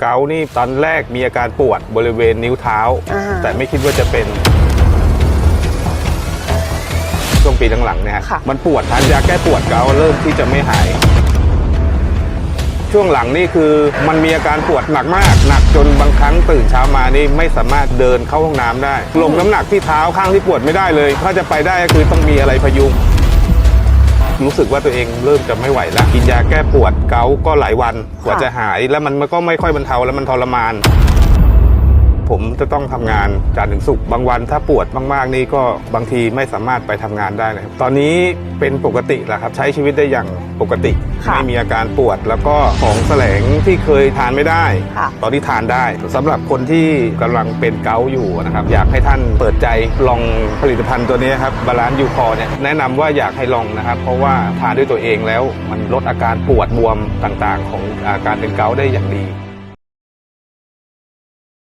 เกาต์นี่ตอนแรกมีอาการปวดบริเวณนิ้วเท้า อ่า แต่ไม่คิดว่าจะเป็น ช่วงปีหลังๆเนี่ยฮะค่ะ มันปวดทานยาแก้ปวดเกาต์เริ่มที่จะไม่หาย ช่วงหลังนี่คือมันมีอาการปวดหนักมาก หนักจนบางครั้งตื่นเช้ามานี่ไม่สามารถเดินเข้าห้องน้ำได้ลงน้ำหนักที่เท้าข้างที่ปวดไม่ได้เลย ถ้าจะไปได้ก็คือต้องมีอะไรพยุง รู้สึกว่าตัวเองเริ่มจะไม่ไหวแล้วกินยาแก้ปวดเกาก็หลายวันกว่าจะหายแล้วมันก็ไม่ค่อยบรรเทาแล้วมันทรมาน ผมจะต้องทำงานจันทร์ถึงศุกร์บางวันถ้าปวดมากๆนี่ก็บางทีไม่สามารถไปทำงานได้เลยครับตอนนี้เป็นปกติแล้วครับใช้ชีวิตได้อย่างปกติค่ะไม่มีอาการปวดแล้วก็ของแสลงที่เคยทานไม่ได้ค่ะตอนนี้ทานได้สำหรับคนที่กำลังเป็นเกาต์อยู่นะครับอยากให้ท่านเปิดใจลองผลิตภัณฑ์ตัวนี้ครับบาลานซ์ยูคอเนี่ยแนะนำว่าอยากให้ลองนะครับ เพราะว่าทานด้วยตัวเองแล้วมันลดอาการปวดบวมต่างๆ ของอาการเป็นเกาต์ได้อย่างดี